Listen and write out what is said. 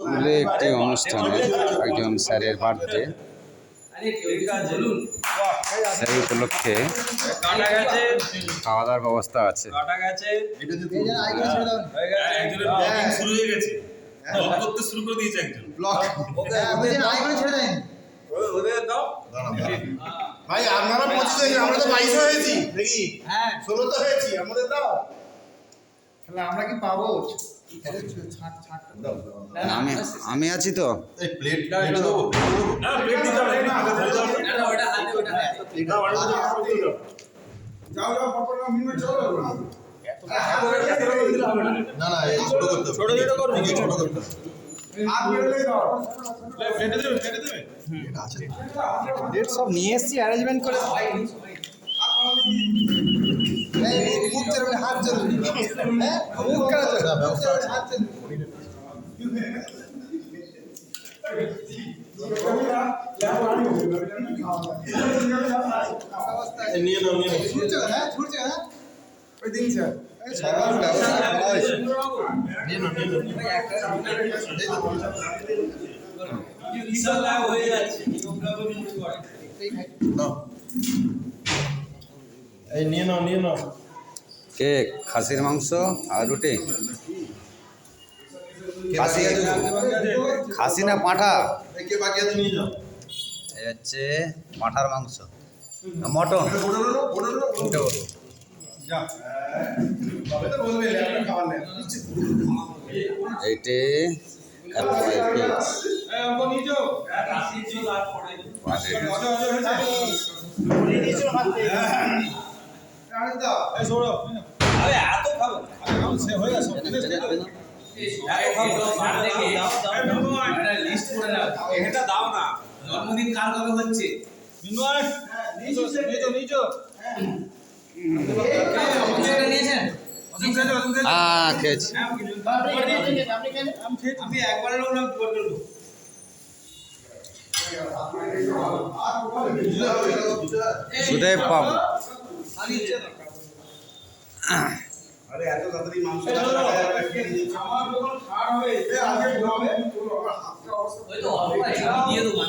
স্কুলে একটি অনুষ্ঠানে একজন স্যারের বার্থডে সেই উপলক্ষে খাওয়া দাওয়ার ব্যবস্থা আছে। ভাই, আপনারা হয়েছে, আমরা তো বাইশ হয়েছি। দেখি হ্যাঁ ষোলো তো হয়েছি, আমাদের দাও। তাহলে আমরা কি পাবো? আমি আমি আছি তো। না না ছোট করতে ছোট ছোট করব। ছোট করতে সব নিয়ে এসেছি অ্যারেঞ্জমেন্ট করে। চলবে হাত চলবে হ্যাঁ? মুখ কেন চলবে হাত এই নিয়ে নাও নিয়ে নাও। ছুটছে হ্যাঁ ছুটছে হ্যাঁ। ওই দিন স্যার। যাচ্ছে এই নিয়ে নাও নিয়ে নাও। কেক খাসির মাংস আর রুটি। খাসি খাসি না পাঁঠা? এই হচ্ছে পাঁঠার মাংস। মটন। কোনটা বলব? তবে তো বলবে ল্যাপটপ খাবার নেই এইটে সুদেব পাবো আরে এত তাড়াতাড়ি মাংস। আমার যখন খাওয়া হবে আগে ঘুমাবে তোর হাতটা অবস্থা দিয়ে দেবো